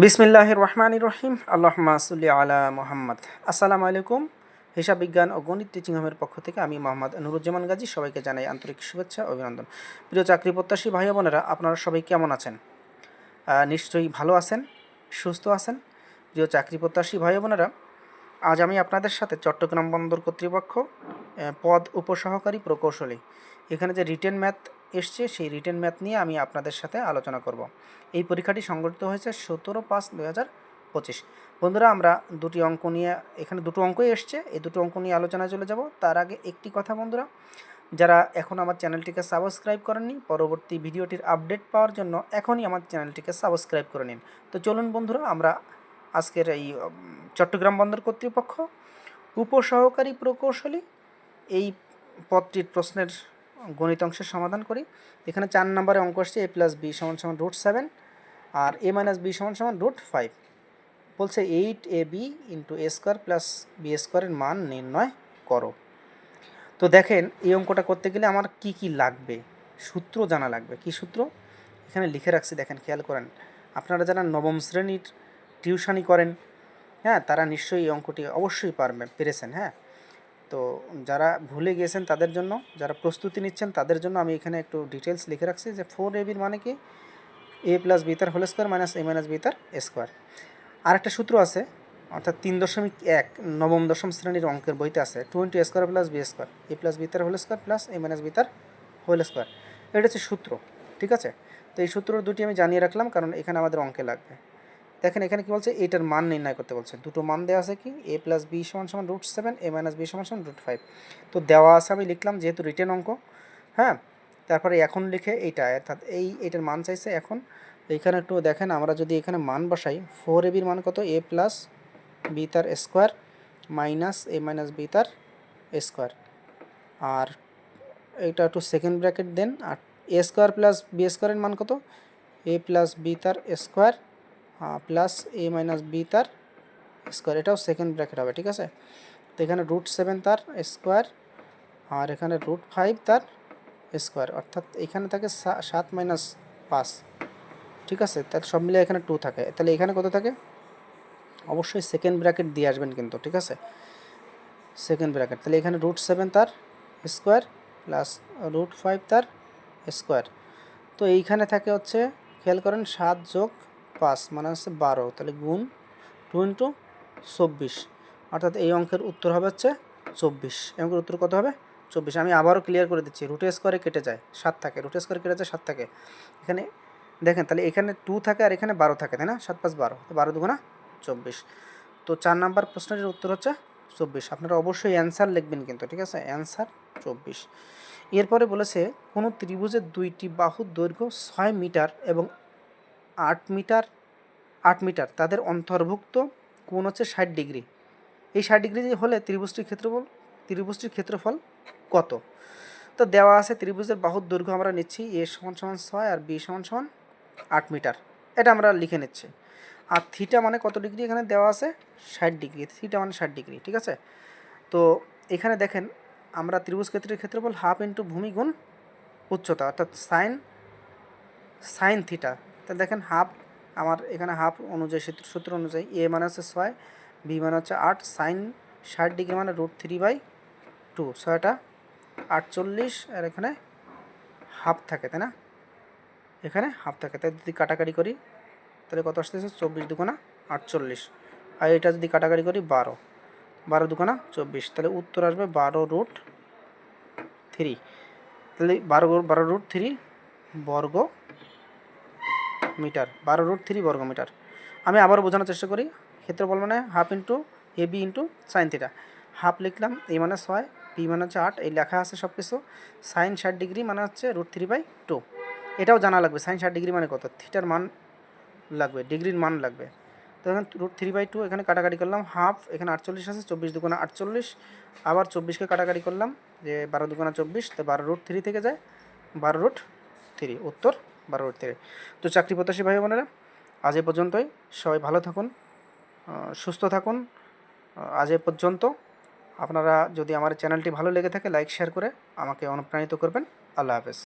বিসমিল্লাহ রহমান রহিম। আল্লাহ মাসুল্লি আলা মোহাম্মদ। আসসালামু আলাইকুম। হিসাব বিজ্ঞান ও গণিত টিচিং হোমের পক্ষ থেকে আমি মোহাম্মদ নুরুজ্জামান গাজী সবাইকে জানাই আন্তরিক শুভেচ্ছা অভিনন্দন। প্রিয় চাকরি প্রত্যাশী ভাই বোনেরা, আপনারা সবাই কেমন আছেন? নিশ্চয়ই ভালো আছেন, সুস্থ আছেন। প্রিয় চাকরি প্রত্যাশী ভাই বোনেরা, আজ আমি আপনাদের সাথে চট্টগ্রাম বন্দর কর্তৃপক্ষ পদ উপসহকারী প্রকৌশলী। এখানে যে রিটেন ম্যাথ এসছে সেই রিটেন ম্যাথ নিয়ে আমি আপনাদের সাথে আলোচনা করব। এই পরীক্ষাটি সংগঠিত হয়েছে সতেরো পাঁচ দু হাজার পঁচিশ। বন্ধুরা, আমরা দুটি অঙ্ক নিয়ে, এখানে দুটো অঙ্কই এসছে। এই দুটো অঙ্ক নিয়ে আলোচনায় চলে যাব। তার আগে একটি কথা বন্ধুরা, যারা এখন আমার চ্যানেলটিকে সাবস্ক্রাইব করেননি, পরবর্তী ভিডিওটির আপডেট পাওয়ার জন্য এখনই আমার চ্যানেলটিকে সাবস্ক্রাইব করে নিন। তো চলুন বন্ধুরা, আমরা আজকের এই চট্টগ্রাম বন্দর কর্তৃপক্ষ, উপসহকারী প্রকৌশলী এই পদটির প্রশ্নের গণিত অংশের সমাধান করি। এখানে চার নম্বরে অঙ্ক আসছে এ প্লাস বি সমান সমান রুট সেভেন আর এ মাইনাস বি সমান সমান রুট ফাইভ বলছে eight A B into A square plus B স্কোয়ারের মান নির্ণয় করো। তো দেখেন, এই অঙ্কটা করতে গেলে আমার কি কি লাগবে? সূত্র জানা লাগবে। কি সূত্র? এখানে লিখে রাখছি, দেখেন, খেয়াল করেন। আপনারা যারা নবম শ্রেণির টিউশনি করেন হ্যাঁ তারা নিশ্চয়ই এই অঙ্কটি অবশ্যই পারবেন পেরেছেন হ্যাঁ? তো যারা ভুলে গিয়েছেন তাদের জন্য, যারা প্রস্তুতি নিচ্ছেন তাদের জন্য আমি এখানে একটু ডিটেলস লিখে রাখছি যে ফোর এবির মানে কি? এ প্লাস বি তার whole square minus A minus B তার স্কোয়ার আর একটা সূত্র আছে, অর্থাৎ তিন দশমিক এক, নবম দশম শ্রেণির অঙ্কের বইতে আছে two into square plus B square A plus B তার whole square plus A minus B তার হোল স্কোয়ার এটা হচ্ছে সূত্র, ঠিক আছে? তো এই সূত্র দুটি আমি জানিয়ে রাখলাম, কারণ এখানে আমাদের অঙ্কে লাগবে। দেখেন এখানে কি বলছে? এটার মান নির্ণয় করতে বলছে। দুটো মান দেওয়া আছে কি? এ প্লাস বি সমান সমান root seven A minus B সমান সমান রুট ফাইভ তো দেওয়া আছে আমি লিখলাম যেহেতু রিটেন অঙ্ক হ্যাঁ? তারপরে এখন লিখে এইটা, অর্থাৎ এই এটার মান চাইছে এখন। এইখানে একটু দেখেন, আমরা যদি এখানে মান বসাই ফোর এবির মান কত? এ প্লাস বি তার square minus A minus B তার স্কোয়ার আর এটা একটু সেকেন্ড ব্র্যাকেট দেন, আর এ স্কোয়ার প্লাস বি স্কোয়ারের মান কত? এ প্লাস বি তার square plus A minus B তার স্কোয়ার এটাও সেকেন্ড ব্র্যাকেট হবে, ঠিক আছে? তো এখানে রুট সেভেন তার স্কোয়ার আর এখানে রুট ফাইভ তার স্কোয়ার অর্থাৎ এখানে থাকে সাত মাইনাস পাঁচ, ঠিক আছে? তাহলে সব মিলে এখানে টু থাকে। তাহলে এখানে কত থাকে? অবশ্যই সেকেন্ড ব্র্যাকেট দিয়ে আসবেন কিন্তু, ঠিক আছে? সেকেন্ড ব্র্যাকেট তাহলে এখানে রুট সেভেন তার স্কোয়ার প্লাস রুট ফাইভ তার স্কোয়ার তো এইখানে থাকে হচ্ছে, খেয়াল করেন, সাত যোগ পাঁচ মানে হচ্ছে বারো। তাহলে গুণ টু ইন্টু চব্বিশ। অর্থাৎ এই অঙ্কের উত্তর হবে হচ্ছে চব্বিশ। এই অঙ্কের উত্তর কত হবে? চব্বিশ। আমি আবারও ক্লিয়ার করে দিচ্ছি রুটে স্কোয়ারে কেটে যায়, সাত থাকে। রুটে স্কোয়ারে কেটে যায়, সাত থাকে। এখানে দেখেন, তাহলে এখানে টু থাকে আর এখানে বারো থাকে, তাই না? সাত পাঁচ বারো, তো বারো দুগুণা চব্বিশ। তো চার নাম্বার প্রশ্নের উত্তর হচ্ছে চব্বিশ। আপনারা অবশ্যই অ্যান্সার লিখবেন কিন্তু, ঠিক আছে? অ্যান্সার চব্বিশ। এরপরে বলেছে, কোনো ত্রিভুজের দুইটি বাহুর দৈর্ঘ্য ছয় মিটার এবং আট মিটার আট মিটার, তাদের অন্তর্ভুক্ত কোণ হচ্ছে ষাট ডিগ্রি। এই ষাট ডিগ্রি হলে ত্রিভুজটির ক্ষেত্রফল ত্রিভুজটির ক্ষেত্রফল কত? তো দেওয়া আছে ত্রিভুজের বাহুর দৈর্ঘ্য আমরা নিচ্ছি এ সমান সমান ছয় আর বি সমান সমান আট মিটার। এটা আমরা লিখে নিচ্ছি। আর থিটা মানে কত ডিগ্রি এখানে দেওয়া আছে? ষাট ডিগ্রি। থিটা মানে ষাট ডিগ্রি, ঠিক আছে? তো এখানে দেখেন, আমরা ত্রিভুজ ক্ষেত্রের ক্ষেত্রফল হাফ ইন্টু ভূমি গুণ উচ্চতা, অর্থাৎ সাইন সাইন থিটা তাহলে দেখেন হাফ, আমার এখানে হাফ অনুযায়ী, সূত্র অনুযায়ী এ মানে হচ্ছে ছয় বি মানে হচ্ছে আট সাইন ষাট ডিগ্রি মানে রুট থ্রি বাই টু ছয়টা আটচল্লিশ, আর এখানে হাফ থাকে, তাই না? এখানে হাফ থাকে, তাই যদি কাটাকাটি করি, তাহলে কত আসতেছে? চব্বিশ দুগুণা আটচল্লিশ, আর এটা যদি কাটাকাটি করি, বারো বারো দুগুণা চব্বিশ, তাহলে উত্তর আসবে বারো রুট থ্রি তাহলে বারো বারো রুট থ্রি বর্গ মিটার, বারো রুট থ্রি বর্গ মিটার। আমি আবারও বোঝানোর চেষ্টা করি, ক্ষেত্রফল মানে half into A B into sine theta half লিখলাম এই মানে ছয় বি মানে হচ্ছে আট, এই লেখা আছে সব কিছু সাইন ষাট ডিগ্রি মানে হচ্ছে রুট থ্রি বাই টু এটাও জানা লাগবে সাইন ষাট ডিগ্রি মানে কত? থিটার মান লাগবে ডিগ্রির মান লাগবে। তো এখানে রুট থ্রি বাই টু এখানে কাটাকাটি করলাম হাফ এখানে আটচল্লিশ আছে, চব্বিশ দুগুণা আটচল্লিশ। আবার চব্বিশকে কাটাকাটি করলাম, যে বারো দুগুণা চব্বিশ, তো বারো রুট থ্রি থেকে যায়, বারো রুট থ্রি উত্তর? বারো থেকে তো চাকরি প্রত্যাশী ভাই বোনেরা, আজ এ পর্যন্তই। সবাই ভালো থাকুন সুস্থ থাকুন। আজ এ পর্যন্ত আপনারা যদি আমার চ্যানেলটি ভালো লেগে থাকে, লাইক, শেয়ার করে আমাকে অনুপ্রাণিত করবেন। আল্লাহ হাফেজ।